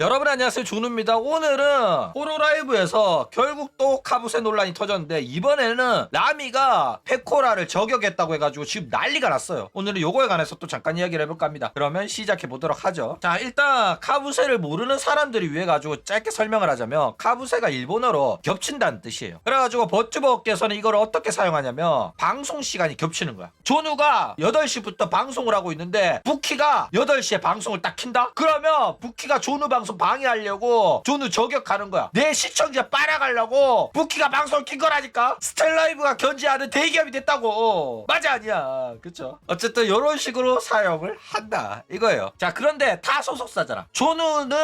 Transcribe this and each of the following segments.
여러분 안녕하세요. 준우입니다. 오늘은 호로라이브에서 결국 또 카부세 논란이 터졌는데 이번에는 라미가 페코라를 저격했다고 해가지고 지금 난리가 났어요. 오늘은 요거에 관해서 또 잠깐 이야기를 해볼까 합니다. 그러면 시작해 보도록 하죠. 자 일단 카부세를 모르는 사람들이 위해 가지고 짧게 설명을 하자면 카부세가 일본어로 겹친다는 뜻이에요. 그래가지고 버튜버께서는 이걸 어떻게 사용하냐면 방송 시간이 겹치는 거야. 존우가 8시부터 방송을 하고 있는데 부키가 8시에 방송을 딱 킨다? 그러면 부키가 존우 방송 방해하려고 존우 저격하는 거야. 내 시청자 빨아가려고 부키가 방송을 킨 거라니까. 스텔라이브가 견제하는 대기업이 됐다고. 맞아 아니야. 그쵸? 어쨌든 이런 식으로 사용을 한다 이거예요. 자 그런데 다 소속사잖아. 존우는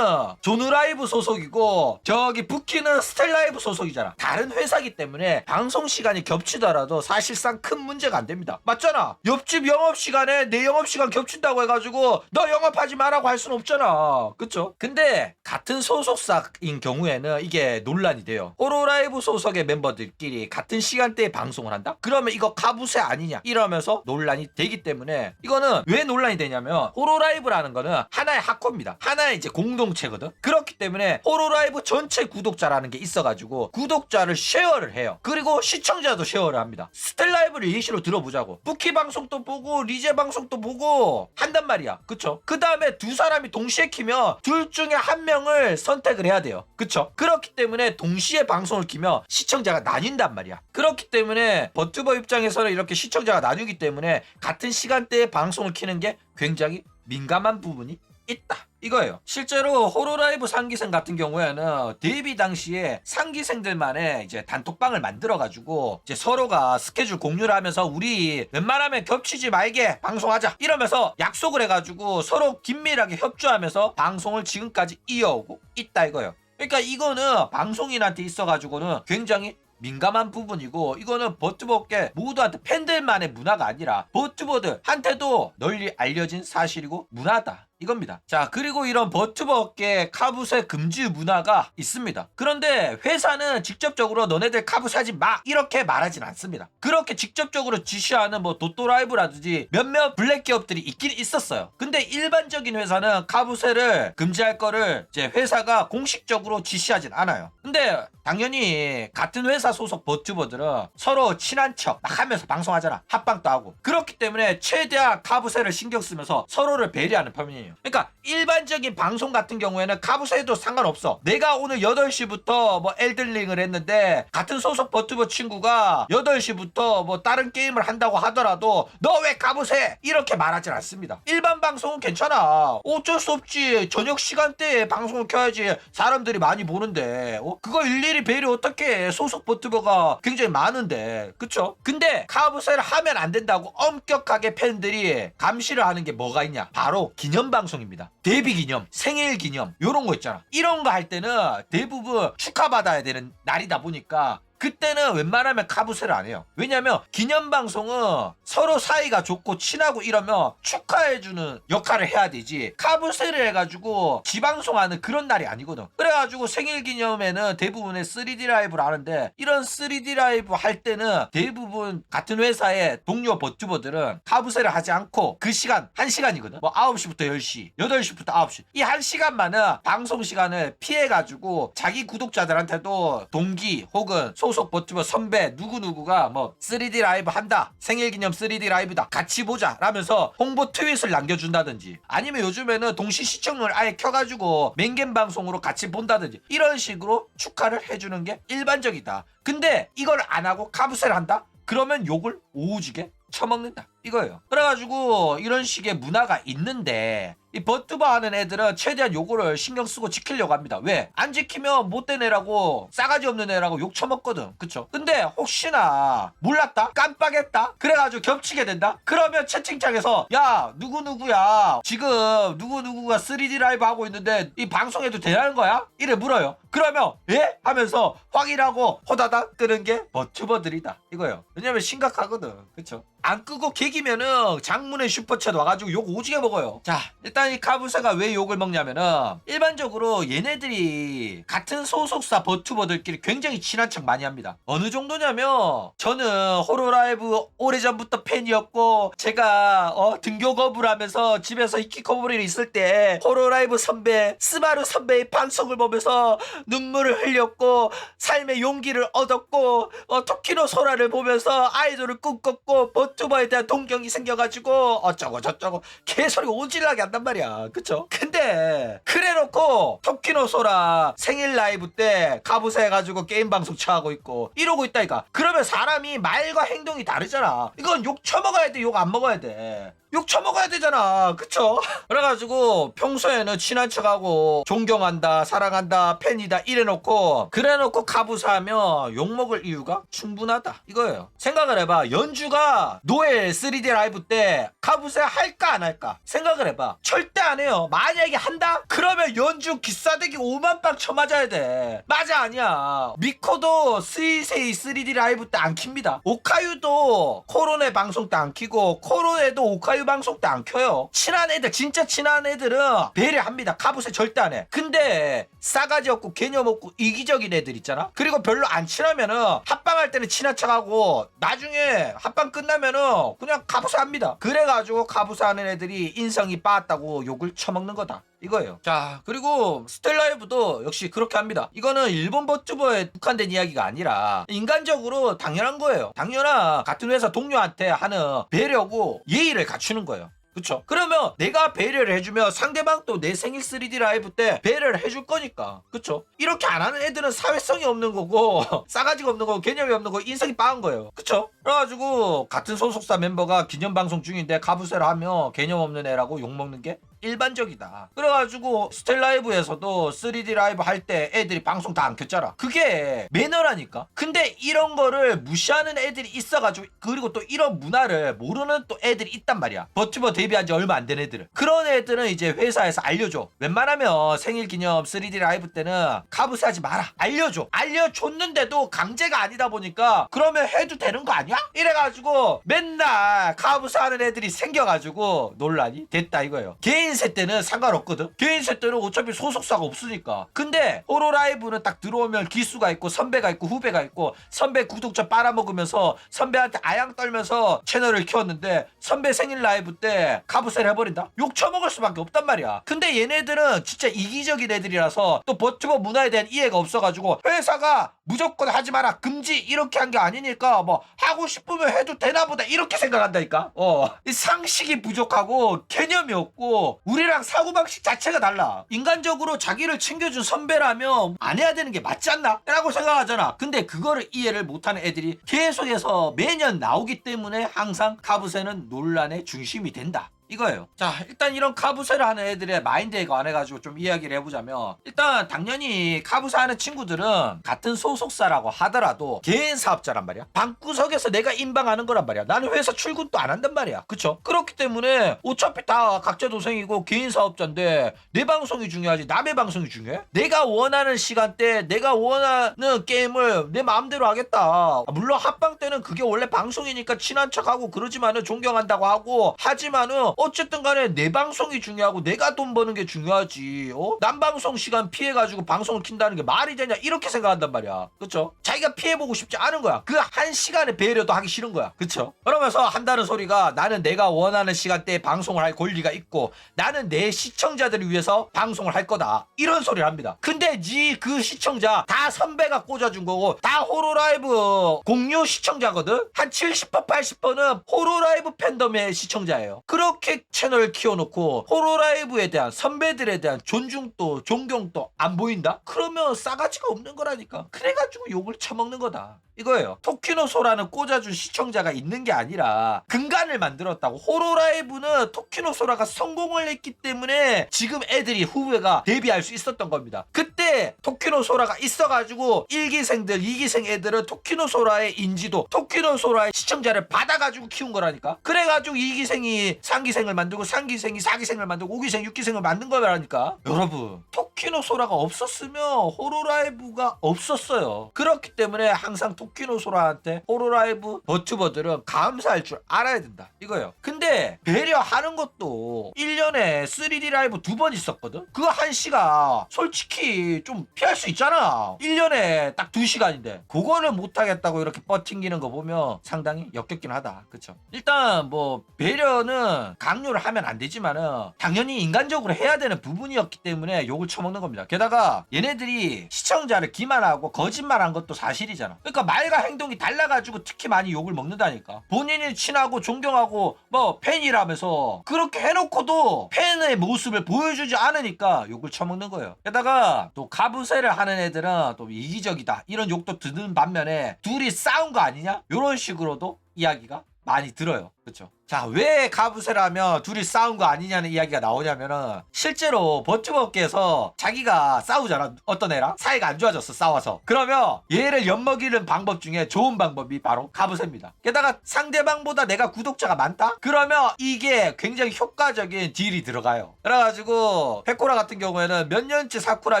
존우라이브 소속이고 저기 부키는 스텔라이브 소속이잖아. 다른 회사기 때문에 방송 시간이 겹치더라도 사실상 큰 문제가 안 됩니다. 맞잖아. 옆집 영업 시간에 내 영업 시간 겹친다고 해가지고 너 영업하지 마라고 할 수는 없잖아. 그쵸? 근데 같은 소속사인 경우에는 이게 논란이 돼요. 호로라이브 소속의 멤버들끼리 같은 시간대에 방송을 한다? 그러면 이거 가부세 아니냐? 이러면서 논란이 되기 때문에 이거는 왜 논란이 되냐면 호로라이브라는 거는 하나의 학코입니다. 하나의 이제 공동체거든? 그렇기 때문에 호로라이브 전체 구독자라는 게 있어가지고 구독자를 쉐어를 해요. 그리고 시청자도 쉐어를 합니다. 스텔라이브를 예시로 들어보자고. 부키 방송도 보고 리제 방송도 보고 한단 말이야. 그쵸? 그 다음에 두 사람이 동시에 키면 둘 중에 한 명을 선택을 해야 돼요. 그쵸? 그렇기 때문에 동시에 방송을 키면 시청자가 나뉜단 말이야. 그렇기 때문에 버튜버 입장에서는 이렇게 시청자가 나뉘기 때문에 같은 시간대에 방송을 키는 게 굉장히 민감한 부분이 있다. 이거예요. 실제로 호로라이브 상기생 같은 경우에는 데뷔 당시에 상기생들만의 이제 단톡방을 만들어가지고 이제 서로가 스케줄 공유를 하면서 우리 웬만하면 겹치지 말게 방송하자 이러면서 약속을 해가지고 서로 긴밀하게 협조하면서 방송을 지금까지 이어오고 있다 이거예요. 그러니까 이거는 방송인한테 있어가지고는 굉장히 민감한 부분이고 이거는 버튜버계 모두한테 팬들만의 문화가 아니라 버튜버들한테도 널리 알려진 사실이고 문화다. 이겁니다. 자, 그리고 이런 버튜버 업계 카부세 금지 문화가 있습니다. 그런데 회사는 직접적으로 너네들 카부세 하지 마! 이렇게 말하진 않습니다. 그렇게 직접적으로 지시하는 뭐 도토라이브라든지 몇몇 블랙 기업들이 있긴 있었어요. 근데 일반적인 회사는 카부세를 금지할 거를 이제 회사가 공식적으로 지시하진 않아요. 근데 당연히 같은 회사 소속 버튜버들은 서로 친한 척 막 하면서 방송하잖아. 합방도 하고. 그렇기 때문에 최대한 카부세를 신경 쓰면서 서로를 배려하는 편이에요. 그러니까 일반적인 방송 같은 경우에는 카부세도 상관없어. 내가 오늘 8시부터 뭐 엘들링을 했는데 같은 소속 버튜버 친구가 8시부터 뭐 다른 게임을 한다고 하더라도 너 왜 카부세? 이렇게 말하진 않습니다. 일반 방송은 괜찮아. 어쩔 수 없지. 저녁 시간대에 방송을 켜야지 사람들이 많이 보는데 어? 그거 일 일이 배려 어떻게 해. 소속 버튜버가 굉장히 많은데 그쵸? 근데 카부세를 하면 안 된다고 엄격하게 팬들이 감시를 하는 게 뭐가 있냐 바로 기념 방송입니다 데뷔 기념 생일 기념 요런 거 있잖아 이런 거 할 때는 대부분 축하받아야 되는 날이다 보니까 그때는 웬만하면 카부세를 안 해요. 왜냐면 기념 방송은 서로 사이가 좋고 친하고 이러면 축하해주는 역할을 해야 되지. 카부세를 해가지고 지방송하는 그런 날이 아니거든. 그래가지고 생일 기념에는 대부분의 3D 라이브를 하는데 이런 3D 라이브 할 때는 대부분 같은 회사의 동료 버튜버들은 카부세를 하지 않고 그 시간 한 시간이거든. 뭐 9시부터 10시, 8시부터 9시 이 한 시간만은 방송 시간을 피해가지고 자기 구독자들한테도 동기 혹은 소속 버튜버 선배 누구누구가 뭐 3D 라이브 한다 생일 기념 3D 라이브다 같이 보자 라면서 홍보 트윗을 남겨준다든지 아니면 요즘에는 동시 시청률 아예 켜가지고 맹겜 방송으로 같이 본다든지 이런 식으로 축하를 해주는 게 일반적이다 근데 이걸 안 하고 카부세를 한다? 그러면 욕을 오지게 처먹는다 이거예요 그래가지고 이런 식의 문화가 있는데 이 버튜버 하는 애들은 최대한 요거를 신경 쓰고 지키려고 합니다. 왜? 안 지키면 못된 애라고 싸가지 없는 애라고 욕 처먹거든. 그쵸? 근데 혹시나 몰랐다? 깜빡했다? 그래가지고 겹치게 된다? 그러면 채팅창에서 야 누구누구야 지금 누구누구가 3D 라이브 하고 있는데 이 방송해도 되는 거야? 이래 물어요. 그러면 예? 하면서 확인하고 호다닥 끄는 게 버튜버들이다. 이거예요. 왜냐면 심각하거든. 그쵸? 안 끄고 개 이기면은 장문의 슈퍼챗 와가지고 욕 오지게 먹어요. 자, 일단 이 카부세가 왜 욕을 먹냐면은 일반적으로 얘네들이 같은 소속사 버튜버들끼리 굉장히 친한 척 많이 합니다. 어느 정도냐면 저는 호로라이브 오래전부터 팬이었고 제가 어, 등교 거부를 하면서 집에서 히키코모리를 있을 때 호로라이브 선배 스바루 선배의 방송을 보면서 눈물을 흘렸고 삶의 용기를 얻었고 어, 토키노 소라를 보면서 아이돌을 꿈꿨고 버튜버 에 대한 동경이 생겨가지고 어쩌고 저쩌고 개소리 오질나게 한단 말이야. 그쵸? 근데 그래놓고 토키노 소라 생일 라이브 때 가부세 해가지고 게임 방송 처하고 있고 이러고 있다니까. 그러면 사람이 말과 행동이 다르잖아. 이건 욕 처먹어야 돼 욕 안 먹어야 돼 욕 처먹어야 되잖아. 그쵸? 그래가지고 평소에는 친한 척하고 존경한다 사랑한다 팬이다 이래놓고 그래놓고 가부사하면 욕먹을 이유가 충분하다. 이거예요. 생각을 해봐. 연주가 노엘 3D 라이브 때 가부사 할까 안 할까? 생각을 해봐. 절대 안 해요. 만약에 한다? 그러면 연주 기싸대기 5만 빵 쳐맞아야 돼. 맞아 아니야. 미코도 스이세이 3D 라이브 때 안 킵니다. 오카유도 코로네 방송 때 안 키고 코로네도 오카유 방송 때안 켜요. 친한 애들 진짜 친한 애들은 배려합니다. 카부세 절대 안 해. 근데 싸가지 없고 개념 없고 이기적인 애들 있잖아? 그리고 별로 안 친하면은 합방할 때는 친한 척하고 나중에 합방 끝나면은 그냥 카부세 합니다. 그래가지고 카부세 하는 애들이 인성이 빠았다고 욕을 처먹는 거다 이거예요. 자, 그리고 스텔라이브도 역시 그렇게 합니다. 이거는 일본 버튜버에 국한된 이야기가 아니라 인간적으로 당연한 거예요. 당연한 같은 회사 동료한테 하는 배려고 예의를 갖추는 거예요. 그쵸? 그러면 내가 배려를 해주면 상대방도 내 생일 3D 라이브 때 배려를 해줄 거니까. 그쵸? 이렇게 안 하는 애들은 사회성이 없는 거고, 싸가지가 없는 거고, 개념이 없는 거고, 인성이 빠은 거예요. 그쵸? 그래가지고, 같은 소속사 멤버가 기념방송 중인데 가부세를 하면 개념 없는 애라고 욕먹는 게 일반적이다. 그래가지고 스텔 라이브에서도 3D 라이브 할 때 애들이 방송 다 안 켰잖아. 그게 매너라니까. 근데 이런 거를 무시하는 애들이 있어가지고 그리고 또 이런 문화를 모르는 또 애들이 있단 말이야. 버튜버 데뷔한 지 얼마 안 된 애들은. 그런 애들은 이제 회사에서 알려줘. 웬만하면 생일 기념 3D 라이브 때는 카부스 하지 마라. 알려줘. 알려줬는데도 강제가 아니다 보니까 그러면 해도 되는 거 아니야? 이래가지고 맨날 카부스 하는 애들이 생겨가지고 논란이 됐다 이거예요. 개인 세 때는 상관없거든. 개인세 때는 어차피 소속사가 없으니까. 근데 호로 라이브는 딱 들어오면 기수가 있고 선배가 있고 후배가 있고 선배 구독자 빨아먹으면서 선배한테 아양 떨면서 채널을 키웠는데 선배 생일 라이브 때 카부세를 해버린다? 욕 처먹을 수밖에 없단 말이야. 근데 얘네들은 진짜 이기적인 애들이라서 또 버튜버 문화에 대한 이해가 없어가지고 회사가 무조건 하지 마라 금지 이렇게 한 게 아니니까 뭐 하고 싶으면 해도 되나 보다 이렇게 생각한다니까 어이 상식이 부족하고 개념이 없고 우리랑 사고방식 자체가 달라. 인간적으로 자기를 챙겨준 선배라면 안 해야 되는 게 맞지 않나? 라고 생각하잖아. 근데 그거를 이해를 못하는 애들이 계속해서 매년 나오기 때문에 항상 카부세는 논란의 중심이 된다 이거예요. 자, 일단 이런 카부세를 하는 애들의 마인드에 관해가지고 좀 이야기를 해보자면, 일단 당연히 카부세 하는 친구들은 같은 소속사라고 하더라도 개인 사업자란 말이야. 방구석에서 내가 임방하는 거란 말이야. 나는 회사 출근도 안 한단 말이야. 그쵸? 그렇기 때문에 어차피 다 각자 도생이고 개인 사업자인데 내 방송이 중요하지 남의 방송이 중요해? 내가 원하는 시간대, 내가 원하는 게임을 내 마음대로 하겠다. 아, 물론 합방 때는 그게 원래 방송이니까 친한 척하고 그러지만은 존경한다고 하고 하지만은 어쨌든 간에 내 방송이 중요하고 내가 돈 버는 게 중요하지. 어? 남 방송 시간 피해가지고 방송을 킨다는 게 말이 되냐 이렇게 생각한단 말이야. 그쵸? 자기가 피해보고 싶지 않은 거야. 그 한 시간의 배려도 하기 싫은 거야. 그쵸? 그러면서 한다는 소리가 나는 내가 원하는 시간대에 방송을 할 권리가 있고 나는 내 시청자들을 위해서 방송을 할 거다. 이런 소리를 합니다. 근데 니 그 시청자 다 선배가 꽂아준 거고 다 호로라이브 공유 시청자거든? 한 70% 80%는 호로라이브 팬덤의 시청자예요. 그렇게 채널 키워놓고 호로라이브에 대한 선배들에 대한 존중도 존경도 안 보인다? 그러면 싸가지가 없는 거라니까. 그래가지고 욕을 처먹는 거다. 이거예요. 토키노소라는 꽂아준 시청자가 있는 게 아니라 근간을 만들었다고. 호로라이브는 토키노소라가 성공을 했기 때문에 지금 애들이 후배가 데뷔할 수 있었던 겁니다. 그 때 그게 토키노소라가 있어가지고 1기생들 2기생 애들은 토키노소라의 인지도 토키노소라의 시청자를 받아가지고 키운 거라니까? 그래가지고 2기생이 3기생을 만들고 3기생이 4기생을 만들고 5기생 6기생을 만든 거라니까? 여러분 토키노소라가 없었으면 호로라이브가 없었어요. 그렇기 때문에 항상 토키노소라한테 호로라이브 버튜버들은 감사할 줄 알아야 된다. 이거예요. 근데 배려하는 것도 1년에 3D 라이브 두 번 있었거든? 그한 시가 솔직히 좀 피할 수 있잖아. 1년에 딱두 시간인데. 그거를 못하겠다고 이렇게 버팅기는 거 보면 상당히 역겹긴 하다. 그쵸? 일단 뭐 배려는 강요를 하면 안 되지만은 당연히 인간적으로 해야 되는 부분이었기 때문에 욕을 처먹는 겁니다. 게다가 얘네들이 시청자를 기만하고 거짓말한 것도 사실이잖아. 그러니까 말과 행동이 달라가지고 특히 많이 욕을 먹는다니까. 본인이 친하고 존경하고 뭐 팬이라면서 그렇게 해놓고도 팬의 모습을 보여주지 않으니까 욕을 처먹는 거예요. 게다가 또 가부세를 하는 애들은 또 이기적이다. 이런 욕도 듣는 반면에 둘이 싸운 거 아니냐? 이런 식으로도 이야기가 많이 들어요 그쵸 자, 왜 가부세라면 둘이 싸운 거 아니냐는 이야기가 나오냐면은 실제로 버튜버께서 자기가 싸우잖아. 어떤 애랑 사이가 안 좋아졌어. 싸워서. 그러면 얘를 엿먹이는 방법 중에 좋은 방법이 바로 가부세입니다. 게다가 상대방보다 내가 구독자가 많다? 그러면 이게 굉장히 효과적인 딜이 들어가요. 그래가지고 페코라 같은 경우에는 몇 년째 사쿠라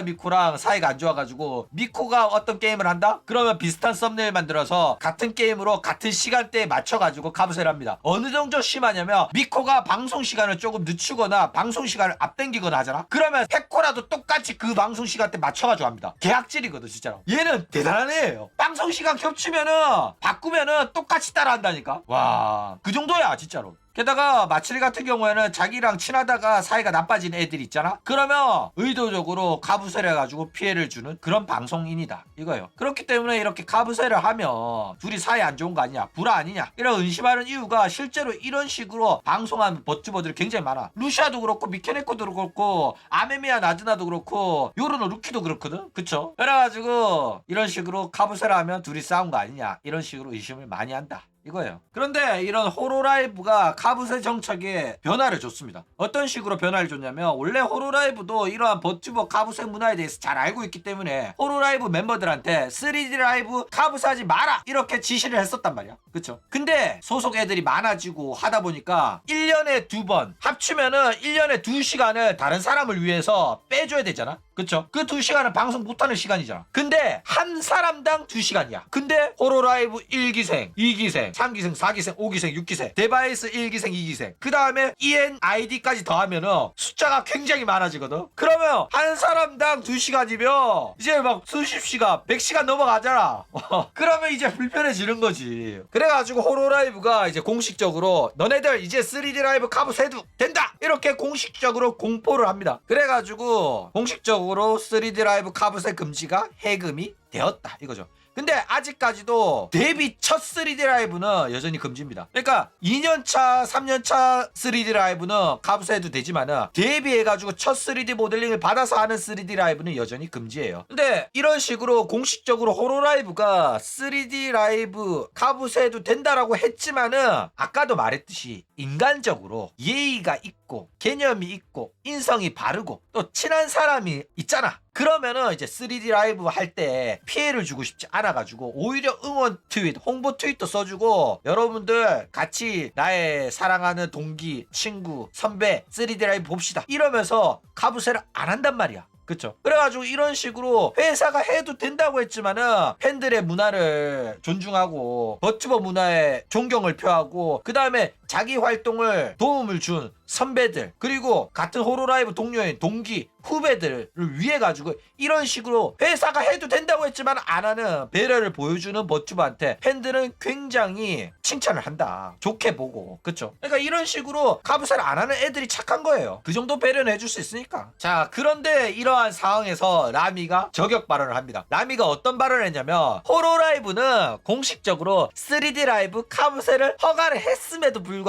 미코랑 사이가 안 좋아가지고 미코가 어떤 게임을 한다? 그러면 비슷한 썸네일 만들어서 같은 게임으로 같은 시간대에 맞춰가지고 가부세를 합니다. 어느 정도 심하냐면 미코가 방송 시간을 조금 늦추거나 방송 시간을 앞당기거나 하잖아. 그러면 페코라도 똑같이 그 방송 시간대 맞춰가지고 합니다. 계약질이거든 진짜로. 얘는 대단한 애예요. 방송 시간 겹치면은 바꾸면은 똑같이 따라한다니까. 와 그 정도야 진짜로. 게다가 마츠리 같은 경우에는 자기랑 친하다가 사이가 나빠진 애들 있잖아? 그러면 의도적으로 가부세를 해가지고 피해를 주는 그런 방송인이다. 이거예요. 그렇기 때문에 이렇게 가부세를 하면 둘이 사이 안 좋은 거 아니냐? 불화 아니냐? 이런 의심하는 이유가 실제로 이런 식으로 방송하는 버튜버들이 굉장히 많아. 루시아도 그렇고 미케네코도 그렇고 아메미야 나즈나도 그렇고 요르노 루키도 그렇거든? 그쵸? 그래가지고 이런 식으로 가부세를 하면 둘이 싸운 거 아니냐? 이런 식으로 의심을 많이 한다. 이거예요. 그런데 이런 호로라이브가 카부세 정착에 변화를 줬습니다. 어떤 식으로 변화를 줬냐면 원래 호로라이브도 이러한 버튜버 카부세 문화에 대해서 잘 알고 있기 때문에 호로라이브 멤버들한테 3D 라이브 카부세 하지 마라 이렇게 지시를 했었단 말이야. 그쵸? 근데 소속 애들이 많아지고 하다 보니까 1년에 두 번 합치면은 1년에 두 시간을 다른 사람을 위해서 빼줘야 되잖아. 그쵸? 그 두 시간은 방송 못하는 시간이잖아. 근데 한 사람당 두 시간이야. 근데 호로라이브 1기생, 2기생, 3기생, 4기생, 5기생, 6기생, 데바이스 1기생, 2기생. 그 다음에 ENID까지 더하면은 숫자가 굉장히 많아지거든. 그러면 한 사람당 두 시간이면 이제 막 수십 시간, 100시간 넘어가잖아. 그러면 이제 불편해지는 거지. 그래가지고 호로라이브가 이제 공식적으로 너네들 이제 3D 라이브 카브 세도 된다! 이렇게 공식적으로 공포를 합니다. 그래가지고 공식적으로 3D 라이브 카브세 금지가 해금이 되었다 이거죠. 근데 아직까지도 데뷔 첫 3D 라이브는 여전히 금지입니다. 그러니까 2년차, 3년차 3D 라이브는 카브세도 되지만은 데뷔해가지고 첫 3D 모델링을 받아서 하는 3D 라이브는 여전히 금지예요. 근데 이런 식으로 공식적으로 호로 라이브가 3D 라이브 카브세도 된다라고 했지만은 아까도 말했듯이 인간적으로 예의가 있고 개념이 있고 인성이 바르고 또 친한 사람이 있잖아. 그러면은 이제 3D 라이브 할 때 피해를 주고 싶지 않아가지고 오히려 응원 트윗, 홍보 트윗도 써주고 여러분들 같이 나의 사랑하는 동기, 친구, 선배 3D 라이브 봅시다. 이러면서 가부세를 안 한단 말이야. 그쵸? 그래가지고 이런 식으로 회사가 해도 된다고 했지만은 팬들의 문화를 존중하고 버튜버 문화에 존경을 표하고 그 다음에 자기 활동을 도움을 준 선배들 그리고 같은 호로라이브 동료인 동기 후배들을 위해 가지고 이런 식으로 회사가 해도 된다고 했지만 안 하는 배려를 보여주는 버튜버한테 팬들은 굉장히 칭찬을 한다. 좋게 보고. 그쵸? 그러니까 이런 식으로 가부사를 안 하는 애들이 착한 거예요. 그 정도 배려는 해줄 수 있으니까. 자 그런데 이러한 상황에서 라미가 저격 발언을 합니다. 라미가 어떤 발언을 했냐면 호로라이브는 공식적으로 3D 라이브 카부세를 허가를 했음에도 불구하고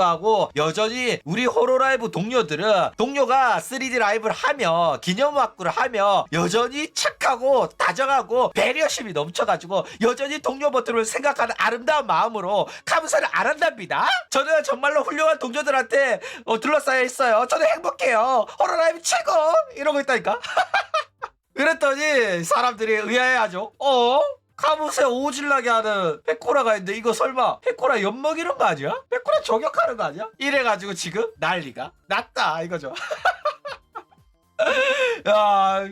여전히 우리 호로라이브 동료들은 동료가 3D 라이브를 하며 기념 학구를 하며 여전히 착하고 다정하고 배려심이 넘쳐가지고 여전히 동료 버튼을 생각하는 아름다운 마음으로 카부세를 안 한답니다. 저는 정말로 훌륭한 동료들한테 어, 둘러싸여 있어요. 저는 행복해요. 호로라이브 최고! 이러고 있다니까. 그랬더니 사람들이 의아해하죠. 어? 카부세 오질나게 하는 페코라가 있는데 이거 설마 페코라 엿먹이는 거 아니야? 페코라 저격하는 거 아니야? 이래가지고 지금 난리가 났다 이거죠. 야,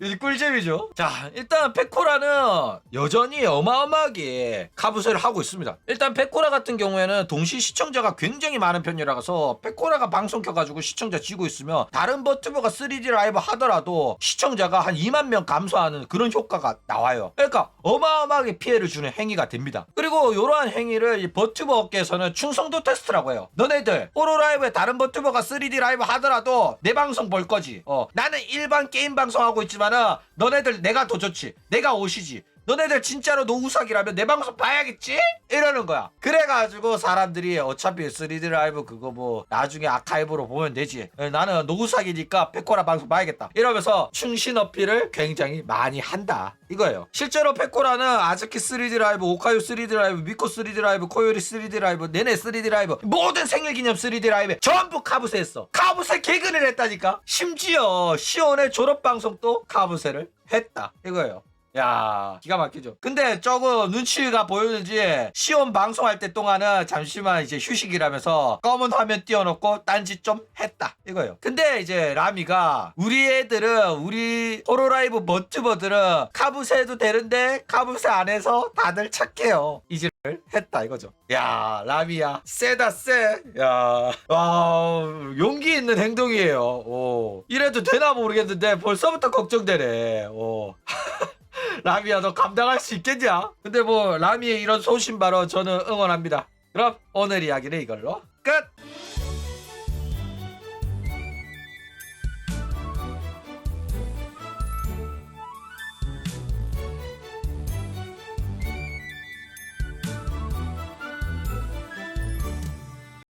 이 꿀잼이죠. 자, 일단 페코라는 여전히 어마어마하게 카부세를 하고 있습니다. 일단 페코라 같은 경우에는 동시 시청자가 굉장히 많은 편이라서 페코라가 방송 켜가지고 시청자 지고 있으면 다른 버튜버가 3D 라이브 하더라도 시청자가 한 2만 명 감소하는 그런 효과가 나와요. 그러니까 어마어마하게 피해를 주는 행위가 됩니다. 그리고 이러한 행위를 이 버튜버 업계에서는 충성도 테스트라고 해요. 너네들 호로 라이브에 다른 버튜버가 3D 라이브 하더라도 내 방송 볼 거지. 어, 나는 일반 게임 방송하고 있지만은 너네들 내가 더 좋지. 내가 오시지. 너네들 진짜로 노우삭이라면 내 방송 봐야겠지? 이러는 거야. 그래가지고 사람들이 어차피 3D 라이브 그거 뭐 나중에 아카이브로 보면 되지. 에, 나는 노우삭이니까 페코라 방송 봐야겠다. 이러면서 충신 어필을 굉장히 많이 한다. 이거예요. 실제로 페코라는 아즈키 3D 라이브, 오카유 3D 라이브, 미코 3D 라이브, 코요리 3D 라이브, 네네 3D 라이브, 모든 생일 기념 3D 라이브 전부 카부세 했어. 카부세 개그를 했다니까. 심지어 시온의 졸업 방송도 카부세를 했다. 이거예요. 야 기가 막히죠. 근데 저거 눈치가 보이는지 시험 방송할 때 동안은 잠시만 이제 휴식이라면서 검은 화면 띄워놓고 딴짓 좀 했다. 이거예요. 근데 이제 라미가 우리 애들은 우리 호로라이브 버튜버들은 카부세 해도 되는데 카부세 안에서 다들 착해요. 이지를 했다 이거죠. 야 라미야. 세다 세 야 와, 용기 있는 행동이에요. 오. 이래도 되나 모르겠는데 벌써부터 걱정되네. 오. 라미야 너 감당할 수 있겠냐? 근데 뭐 라미의 이런 소신발언 저는 응원합니다. 그럼 오늘 이야기는 이걸로 끝!